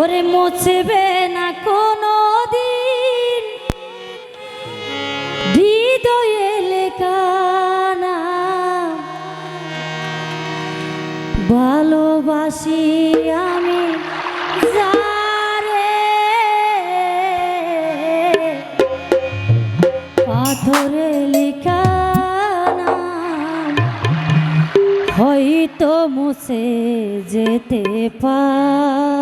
ওরে মুছবে না কোনো দিন হৃদয়ে লেখানা ভালোবাসি আমি যারে। পাথরে লেখা নাম, হয়তো মুছে যেতে পারে।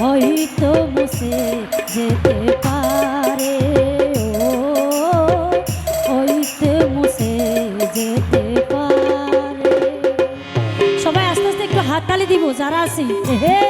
হয়তো বসে যেতে পারে হইতে মুছে যেতে পারে। সবাই আস্তে আস্তে একটু হাততালি দিব, যারা আছি। হে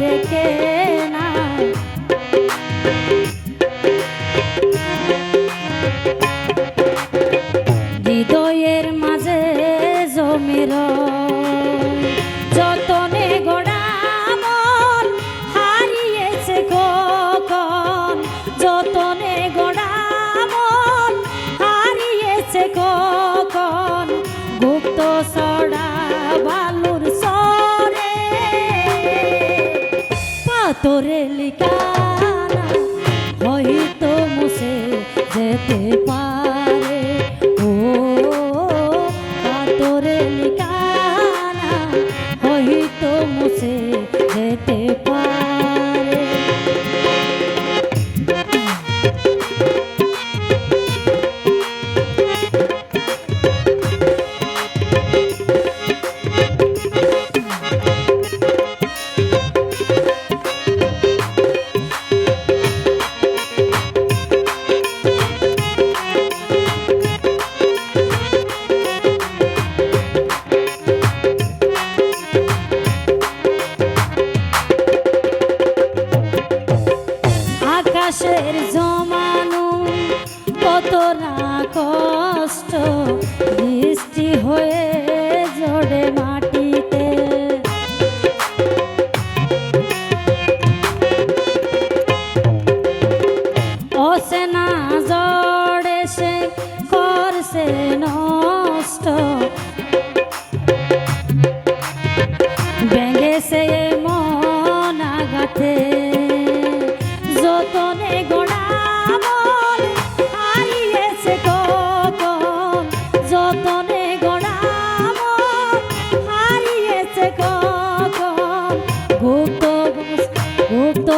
দেখে না কষ্ট বৃষ্টি হয়ে জড়ে মাটিতে গুপ্ত গুপ্ত